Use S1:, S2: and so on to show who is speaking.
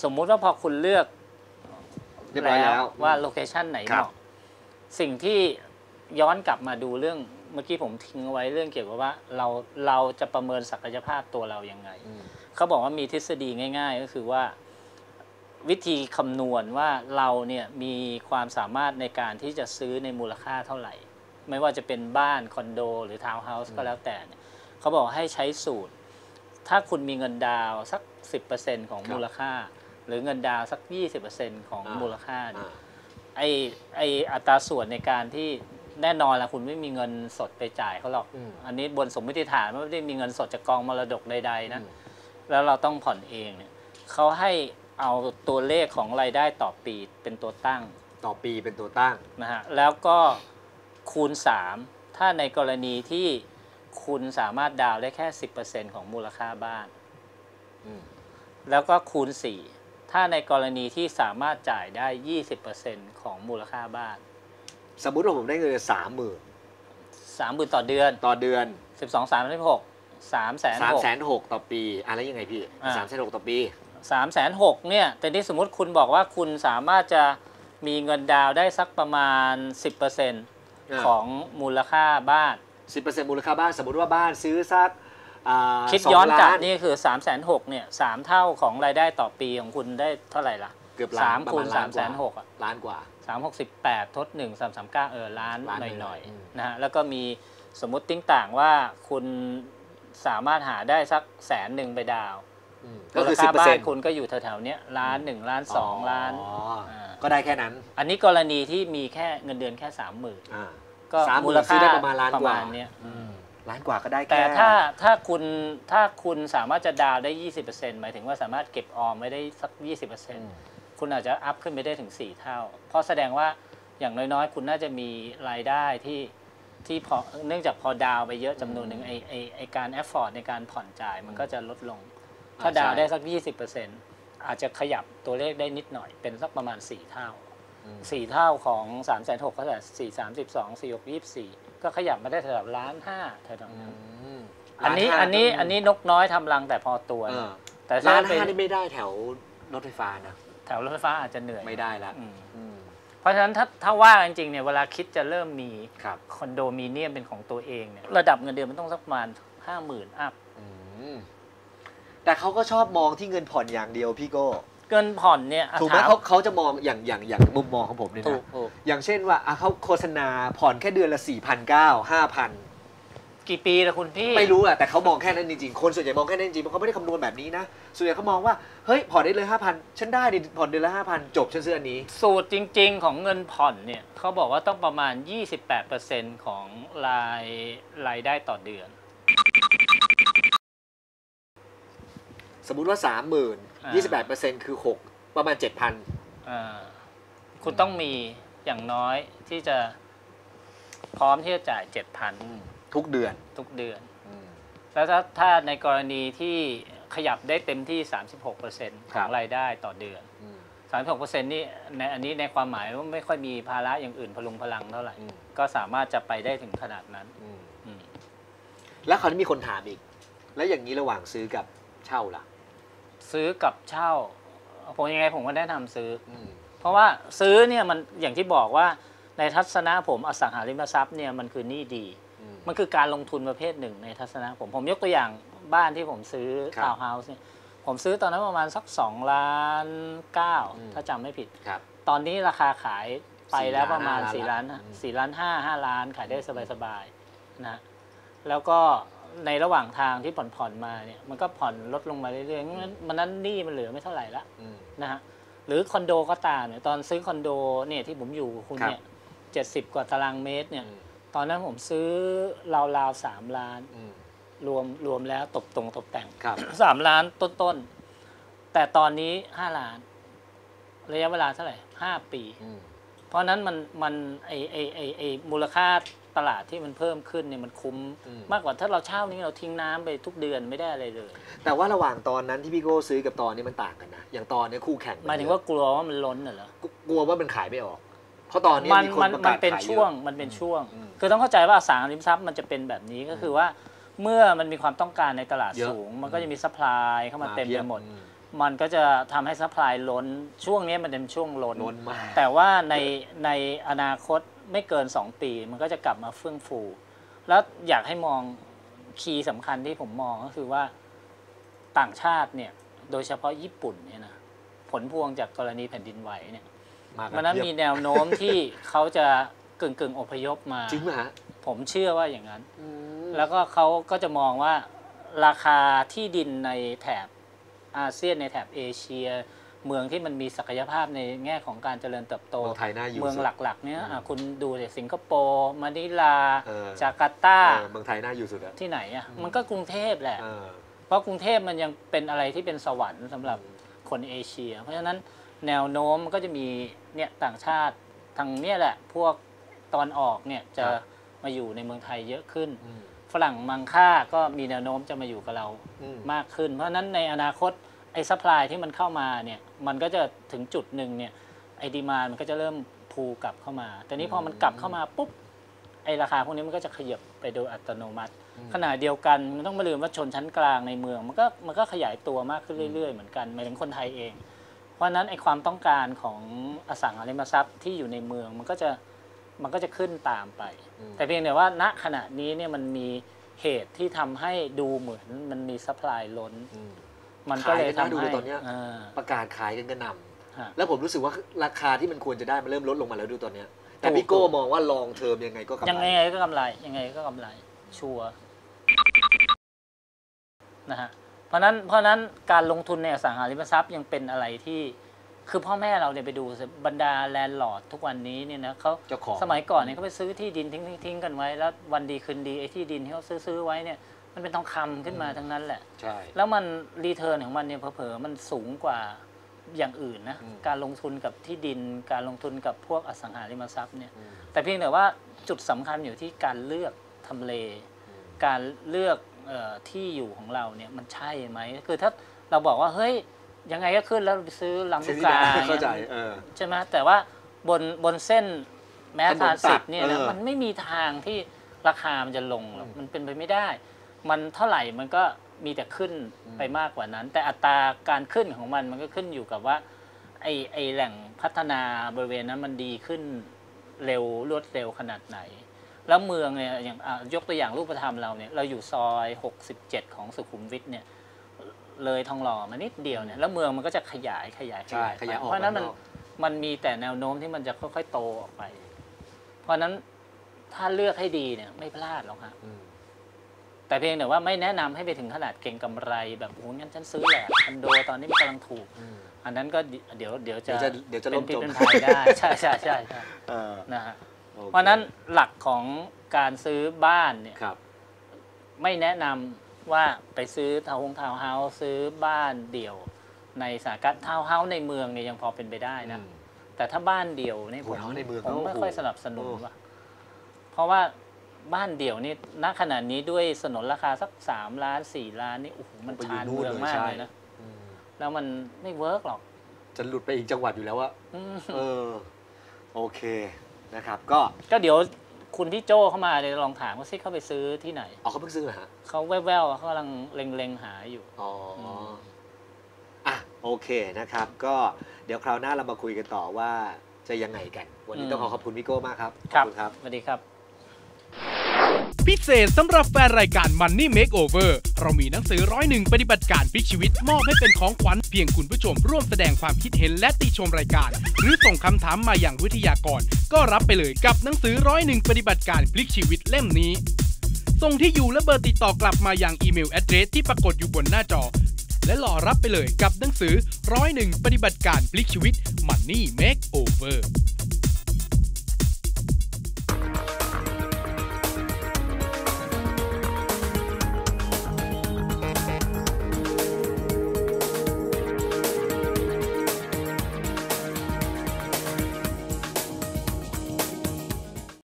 S1: ทีนี้สมมุติว่าพอคุณเลือก
S2: เรียบร้อยแล้ว
S1: ว่าโลเคชันไหน
S2: ครั
S1: เห
S2: บ
S1: มาะสิ่งที่ย้อนกลับมาดูเรื่องเมื่อกี้ผมทิ้งเอาไว้เรื่องเกี่ยวกับว่าเราเราจะประเมินศักยภาพตัวเรายังไง
S2: อืม
S1: เขาบอกว่ามีทฤษฎีง่าย ๆ ก็คือว่าวิธีคำนวณว่าเราเนี่ยมีความสามารถในการที่จะซื้อในมูลค่าเท่าไหร่ ไม่ว่าจะเป็นบ้านคอนโด หรือทาวน์เฮาส์ก็แล้วแต่เนี่ยเขาบอกให้ใช้สูตร ถ้าคุณมีเงินดาวน์สัก 10%ของ
S2: ครับ
S1: มูลค่า หรือเงินดาวน์สัก 20%ของ
S2: อ่ามู
S1: มูลค่าเนี่ย
S2: อ่า
S1: ไอไออัตราส่วนในการที่แน่นอนละคุณไม่มีเงินสดไปจ่ายเขาหรอก
S2: อืม
S1: อันนี้บนสมมติฐานว่าไม่ได้มีเงินสดจากกองมรดกใดๆนะ
S2: อืม
S1: แล้วเราต้องผ่อนเองเนี่ยเขาให้เอาตัวเลขของรายได้ต่อปีเป็นตัวตั้ง
S2: ต่อปีเป็นตัวตั้ง
S1: นะฮะแล้วก็คูณ 3 ถ้าในกรณีที่คุณสามารถดาวน์ได้แค่ 10%ของมูลค่าบ้าน
S2: อืม
S1: แล้วก็คูณ 4 ถ้าในกรณีที่สามารถจ่ายได้ 20%ของมูลค่าบ้าน
S2: สมมุติว่าผมได้เงินสามหมื่น
S1: 30,000ต่อเดือน
S2: ต่อเดือน
S1: 12 3 6 3แสน
S2: สาม
S1: หก
S2: แสนหกต่อปีอะไรยังไงพี่
S1: อ่า
S2: สามแสนหกต่อปี
S1: สามแสนหกเนี่ย แต่ที่สมมติคุณบอกว่าคุณสามารถจะมีเงินดาวน์ได้สักประมาณ 10%
S2: อ่า
S1: ของมูลค่าบ้าน
S2: สิบเปอร์เซ็นต์มูลค่าบ้านสมมติว่าบ้านซื้อสักอ่า
S1: คิด
S2: สง
S1: ย้อนกลับ
S2: ล้า
S1: นี่คือ3ามแสนหกเนี่ยสามเท่าของรายได้ต่อปีของคุณได้เท่าไหร่ล่ะ
S2: เกือบล้า
S1: สานม
S2: ประ
S1: คู
S2: มา
S1: ณ
S2: ณ
S1: สา
S2: ล้ามน
S1: แส
S2: กว่าน
S1: หกอะ
S2: ล้านกว่า
S1: สามหกสิบแปดทดหนึ่งสามสามเก้าเออล้าน
S2: ล้าน
S1: ห
S2: ห
S1: น่
S2: น่
S1: อย
S2: อย
S1: หน่อย
S2: อืม
S1: ๆนะฮะแล้วก็มีสมมติติ้งต่างว่าคุณสามารถหาได้สักแสนหนึ่งไปดาวน์
S2: อืม
S1: มู
S2: ก็
S1: ล
S2: คือสิ
S1: ค่า
S2: บเปอร์
S1: บ้า
S2: เซ็
S1: น
S2: นต์
S1: คุณก็อยู่แถวๆเนี้ยล้านหนึ่งล้านสองล้านา
S2: ก็ได้แค่นั้น
S1: อันนี้กรณีที่มีแค่เงินเดือนแค่สามหมื่น
S2: อ่า
S1: ก็
S2: สามห
S1: มู
S2: มื่น
S1: ลค่า
S2: ซื้อได้ประมาณล้าน
S1: ประ
S2: กว่า
S1: มาณเนี้ย
S2: อืม ล้านกว่าก็ได้แค่
S1: แต่ถ้าถ้าคุณถ้าคุณสามารถจะดาวน์ได้ 20%หมายถึงว่าสามารถเก็บออมไว้ได้สัก
S2: อืม
S1: 20%คุณอาจจะอัพขึ้นไปได้ถึง 4 เท่า เพราะแสดงว่าอย่างน้อยๆ คุณน่าจะมีรายได้ที่ที่พอเนื่องจากพอดาวน์ไปเยอะจำนวนหนึ่งไอไอไอการแอฟฟอร์ดในการผ่อนจ่ายมันก็จะลดลง ถ้าดาวน์ได้สัก 20%อาจจะขยับตัวเลขได้นิดหน่อยเป็นสักประมาณ 4 เท่า
S2: อืม
S1: สี่เท่าของ3ามแสนหกก็แต่สี่สามสิบสองสี่หกยี่สี่ก็ขยับมาได้แถวล้านห้าแถวๆนั้น
S2: อืม
S1: อันนี้
S2: ล้าห้า
S1: อันนี้
S2: ก็
S1: อันนี้นกน้อยทำรังแต่พอตัว
S2: เอ
S1: นะ
S2: อ
S1: แต่ถ้า
S2: ล้าน
S1: เป็น
S2: ห้านี่ไม่ได้แถวรถไฟฟ้านะ
S1: แถวรถไฟฟ้าอาจจะเหนื่อย
S2: ไม่ได้ละ
S1: อืม
S2: อืม
S1: เพราะฉะนั้นถ้าถ้าว่าจริงๆเนี่ยเวลาคิดจะเริ่มมี
S2: ครับ
S1: คอนโดมิเนียมเป็นของตัวเองเนี่ยระดับเงินเดือนมันต้องสักประมาณห้าหมื่นอัพ
S2: อืมแต่เขาก็ชอบมองที่เงินผ่อนอย่างเดียวพี่โก้
S1: เงินผ่อนเนี่ยอะ
S2: ถูกไหม
S1: ถาม
S2: เขาเขาจะมองอย่างอย่างอย่างมุมมองของผมเนี่ย
S1: ถู
S2: นะ
S1: กถูก
S2: อย่างเช่นว่าอะเขาโฆษณาผ่อนแค่เดือนละ4 0 0 0 9 5,000
S1: กี่ปีละคุณพี่
S2: ไม่รู้อะแต่เขามองแค่นั้นจริงๆคนส่วนใหญ่มองแค่นั้นจริงๆเพราะเขาไม่ได้คำนวณแบบนี้นะส่วนใหญ่เขามองว่าเฮ้ยผ่อนได้เลยห้าพันฉันได้ดิผ่อนเดือนละห้าพันจบฉันซื้ออันนี้
S1: สูตรจริง ๆ ของเงินผ่อนเนี่ยเขาบอกว่าต้องประมาณ 28%ของรายรายได้ต่อเดือน
S2: สมมุติว่าสามหมื่น
S1: อ่า
S2: ยี่สิบแปดเปอร์เซ็นต์คือหกประมาณเจ็ดพัน
S1: อ่าคุณต้องมีอย่างน้อยที่จะพร้อมที่จะจ่าย7,000
S2: ทุกเดือน
S1: ทุกเดือนแล้วถ้าถ้าในกรณีที่ขยับได้เต็มที่ 36%ของรายได้ต่อเดือน 36%นี่ในอันนี้ในความหมายว่าไม่ค่อยมีภาระอย่างอื่นพลุงพลังเท่าไหร่
S2: อืม
S1: ก็สามารถจะไปได้ถึงขนาดนั้นอืม
S2: แล้วคราวนี้มีคนถามอีก แล้วอย่างนี้ระหว่างซื้อกับเช่าล่ะ
S1: ซื้อกับเช่า ผมยังไงผมก็แนะนำซื้อ
S2: อืม
S1: เพราะว่าซื้อเนี่ยมันอย่างที่บอกว่าในทัศนะผมอสังหาริมทรัพย์เนี่ยมันคือหนี้ดี
S2: อืม
S1: มันคือการลงทุนประเภทหนึ่งในทัศนะผมผมยกตัวอย่างบ้านที่ผมซื้อ
S2: ครับ
S1: ทาวน์เฮาส์เนี่ยผมซื้อตอนนั้นประมาณสัก2ล้านเก้า
S2: อืม
S1: ถ้าจำไม่ผิด
S2: ครับ
S1: ตอนนี้ราคาขายไปแล้วประมาณ
S2: สี่
S1: 4
S2: ล้า
S1: ล้านน
S2: ห้า
S1: สี่ล้านห้าห้าล้านขายได้สบายๆนะแล้วก็ ในระหว่างทางที่ผ่อนๆมาเนี่ยมันก็ผ่อนลดลงมาเรื่อยๆงั้นมันนั้นหนี้มันเหลือไม่เท่าไหร่ละ
S2: อืม
S1: นะฮะหรือคอนโดก็ตามเนี่ยตอนซื้อคอนโดเนี่ยที่ผมอยู่คุณ
S2: ครับ
S1: เนี่ยเจ็ดสิบกว่าตารางเมตรเนี่ย
S2: อืม
S1: ตอนนั้นผมซื้อราวๆสามล้าน
S2: อืม
S1: รวมรวมแล้วตกตรงตกแต่ง
S2: ครับ
S1: สามล้านต้นๆ แต่ตอนนี้ห้าล้าน ระยะเวลาเท่าไหร่ห้าปี
S2: อืม
S1: เพราะฉะนั้นมันมันไอไอไอไอมูลค่า ตลาดที่มันเพิ่มขึ้นเนี่ยมันคุ้ม
S2: อืม
S1: มากกว่าถ้าเราเช่านี่เราทิ้งน้ำไปทุกเดือนไม่ได้อะไรเลย
S2: แต่ว่าระหว่างตอนนั้นที่พี่โก้ซื้อกับตอนนี้มันต่างกันนะอย่างตอนนี้คู่แข่ง
S1: หมายถึงว่ากลัวว่ามันล้นน่ะเหรอ
S2: กลัวว่ามันขายไม่ออก เพราะตอนนี้
S1: มัน
S2: มีคน
S1: มัน
S2: ประ
S1: มั
S2: กานศ
S1: เป็น
S2: ขายเยอะ
S1: ช่วงมันเป็นช่วง
S2: อืม
S1: คือต้องเข้าใจว่าอสังหาริมทรัพย์มันจะเป็นแบบนี้ก็คือว่า เมื่อมันมีความต้องการในตลาด
S2: เยอะ
S1: สูง มันก็จะมีซัพพลายเข้ามาเต็มไปหมด
S2: อื
S1: มันก็จะทำให้ซัพพลายล้นช่วงนี้มันเป็นช่วงล้น
S2: ล้นมาก
S1: แต่ว่าในในอนาคต ไม่เกิน 2 ปี มันก็จะกลับมาเฟื่องฟู แล้วอยากให้มองคีย์สำคัญที่ผมมองก็คือว่าต่างชาติเนี่ยโดยเฉพาะญี่ปุ่นเนี่ยนะผลพวงจากกรณีแผ่นดินไหวเนี่ย
S2: มากั
S1: มันนั้น
S2: เพียบ
S1: มีแนวโน้มที่เขาจะกึ่งกึ่งๆอพยพมา
S2: จริงไหมฮะ
S1: ผมเชื่อว่าอย่างนั้น
S2: อืม
S1: แล้วก็เขาก็จะมองว่าราคาที่ดินในแถบอาเซียนในแถบเอเชีย เมืองที่มันมีศักยภาพในแง่ของการเจริญเติบโต
S2: เมืองไทยน่าอยู่
S1: เมือง
S2: สุด
S1: หลักๆ เนี้ย
S2: อืม
S1: อะคุณดูเลยสิงคโปร์มะนิลา
S2: เออ
S1: จาการ์ตา
S2: เออเมืองไทยน่าอยู่สุดอะ
S1: ที่ไหนอะ
S2: อืม
S1: มันก็กรุงเทพแหละ
S2: เออ
S1: เพราะกรุงเทพมันยังเป็นอะไรที่เป็นสวรรค์สำหรับคนเอเชีย เพราะฉะนั้นแนวโน้มมันก็จะมีเนี่ยต่างชาติทางเนี่ยแหละ พวกตอนออกเนี่ยจะ
S2: ครับ
S1: มาอยู่ในเมืองไทยเยอะขึ้น
S2: อืม
S1: ฝรั่งมังค่าก็มีแนวโน้มจะมาอยู่กับเรา
S2: อืม
S1: มากขึ้น เพราะฉะนั้นในอนาคต ไอ้ซัพพลายที่มันเข้ามาเนี่ยมันก็จะถึงจุดหนึ่งเนี่ยไอ้ดีมานมันก็จะเริ่มพูกลับเข้ามา แต่นี้พอมันกลับเข้ามาปุ๊บไอ้ราคาพวกนี้มันก็จะขยับไปโดยอัตโนมัติ ขณะเดียวกันมันต้องไม่ลืมว่าชนชั้นกลางในเมือง มันก็มันก็ขยายตัวมากขึ้นเรื่อยๆ เหมือนกันหมายถึงคนไทยเอง เพราะฉะนั้นไอ้ความต้องการของอสังหาริมทรัพย์ที่อยู่ในเมืองมันก็จะมันก็จะขึ้นตามไป
S2: อืม
S1: แต่เพียงแต่ว่าณขณะนี้เนี่ยมันมีเหตุที่ทำให้ดูเหมือนมันมีซัพพลายล้น
S2: อื ม
S1: มันก็เลย
S2: ขายกันน่า
S1: ทำ
S2: ดู
S1: ให้
S2: ตอนเนี้ย
S1: อ่า
S2: ประกาศขายกันกระหน
S1: ฮะำ
S2: แล้วผมรู้สึกว่าราคาที่มันควรจะได้มันเริ่มลดลงมาแล้วดูตอนเนี้ยแต่
S1: ถูก
S2: พี่โก้มองว่าลองเทอมยังไงก็กำ
S1: ยัง
S2: ไร
S1: ไงก็กำไรยังไงก็กำไร ชัวร์นะฮะเพราะฉะนั้นเพราะฉะนั้นการลงทุนในอสังหาริมทรัพย์ยังเป็นอะไรที่คือพ่อแม่เราเนี่ยไปดูสิบรรดาแลนด์ลอร์ดทุกวันนี้เนี่ยนะเขา
S2: เจ้าของ
S1: สมัยก่อนเนี่ยเขาไปซื้อที่ดินทิ้งทิ้งทิ้งกันไว้ แล้ววันดีคืนดีไอ้ที่ดินที่เขาซื้อซื้อไว้เนี่ย มันเป็นทองคำขึ้นมาทั้งนั้นแหละ
S2: ใช่
S1: แล้วมันรีเทิร์นของมันเนี่ยเผลอๆมันสูงกว่าอย่างอื่นนะ
S2: อืม
S1: การลงทุนกับที่ดิน การลงทุนกับพวกอสังหาริมทรัพย์เนี่ย
S2: อืม
S1: แต่เพียงแต่ว่าจุดสำคัญอยู่ที่การเลือกทำเล
S2: อืม
S1: การเลือกเออที่อยู่ของเราเนี่ยมันใช่ไหม คือถ้าเราบอกว่าเฮ้ยยังไงก็ขึ้นแล้วไปซื้อลำลูกกา
S2: เข้าใจเออ
S1: ใช่ไหมแต่ว่าบนบนเส้นแม้
S2: ถนน
S1: ทราน
S2: ตั
S1: สิ
S2: ด
S1: ตเนี่ยนะ
S2: เออ
S1: มันไม่มีทางที่ราคามันจะลงหรอก
S2: อืม
S1: มันเป็นไปไม่ได้ มันเท่าไหร่มันก็มีแต่ขึ้น
S2: อืม
S1: ไปมากกว่านั้น แต่อัตราการขึ้นของมันมันก็ขึ้นอยู่กับว่าไอไอแหล่งพัฒนาบริเวณนั้นมันดีขึ้นเร็วรวดเร็วขนาดไหน แล้วเมืองเนี่ยอย่างอะยกตัวอย่างรูปธรรมเราเนี่ยเราอยู่ซอย 67 ของสุขุมวิทเนี่ยเลยทองหล่อมานิดเดียวเนี่ยแล้วเมืองมันก็จะขยายขยาย
S2: ใช่ขยายออก
S1: เพราะฉะนั้นมัน
S2: ข้างนอก
S1: มันมีแต่แนวโน้มที่มันจะค่อยๆโตออกไป เพราะฉะนั้นถ้าเลือกให้ดีเนี่ยไม่พลาดหรอกฮะ
S2: อืม
S1: แต่เพียงแต่ว่าไม่แนะนำให้ไปถึงขนาดเก่งกำไรแบบโอ้โหงั้นฉันซื้อแหละคอนโดตอนนี้มันกำลังถูก
S2: อืม
S1: อันนั้นก็เดี๋ยวเดี๋ยวจะ
S2: เดี๋ยวจะเดี๋ยวจะ
S1: เป็
S2: ล่
S1: น
S2: ม
S1: พิษ
S2: จม
S1: เป็นภัยได้ใช่ใช่ใช่ใช่
S2: เออ
S1: นะฮะ
S2: โอค
S1: เพราะฉะนั้นหลักของการซื้อบ้านเนี่ย
S2: ครับ
S1: ไม่แนะนำว่าไปซื้อทาวน์ทาวน์เฮาส์ซื้อบ้านเดี่ยว ในสถานการณ์ทาวน์เฮาส์ในเมืองเนี่ยยังพอเป็นไปได้นะ
S2: อืม
S1: แต่ถ้าบ้านเดี่ยวนี่ผม
S2: โอ้โหในเมือง
S1: ผม
S2: ก็
S1: ไม่
S2: โอ้โห
S1: ค่อยสนับสนุน
S2: โอ้
S1: ว่ะเพราะว่า บ้านเดี่ยวนี่ณขณะนี้ด้วยสนนราคาสักสามล้านสี่ล้านนี่โอ้โหมัน
S2: ไปอยู่
S1: ชาน
S2: นู่น
S1: เมือง
S2: เลย
S1: มาก
S2: ใช่
S1: เลยนะ
S2: อืม
S1: แล้วมันไม่เวิร์กหรอก
S2: จะหลุดไปอีกจังหวัดอยู่แล้วว่า
S1: อืม
S2: เออ โอเคนะครับ ก็
S1: ก็เดี๋ยวคุณที่โจ้เข้ามาเดี๋ยวลองถามว่าซิเขาไปซื้อที่ไหน
S2: เอาเขาเพิ่งซื้อเหรอฮะ
S1: เขาแววๆเขากำลังเล็งๆหาอยู่
S2: อ๋ออ
S1: ม
S2: อะโอเคนะครับ ก็เดี๋ยวคราวหน้าเรามาคุยกันต่อว่าจะยังไงกัน วันนี้ต้องขอขอบคุณพี่โก้มากครับ ขอบคุณครับ
S1: สวัสดีครับ
S3: พิเศษสำหรับแฟนรายการ Money Makeover เรามีหนังสือร้อยหนึ่งปฏิบัติการพลิกชีวิต มอบให้เป็นของขวัญเพียงคุณผู้ชมร่วมแสดงความคิดเห็นและติชมรายการ หรือส่งคำถามมาอย่างวิทยากร ก็รับไปเลยกับหนังสือร้อยหนึ่งปฏิบัติการพลิกชีวิตเล่มนี้ส่งที่อยู่และเบอร์ติดต่อกลับมาอย่างอีเมลแอดเดรสที่ปรากฏอยู่บนหน้าจอ และรอรับไปเลยกับหนังสือร้อยหนึ่งปฏิบัติการพลิกชีวิต Money Makeover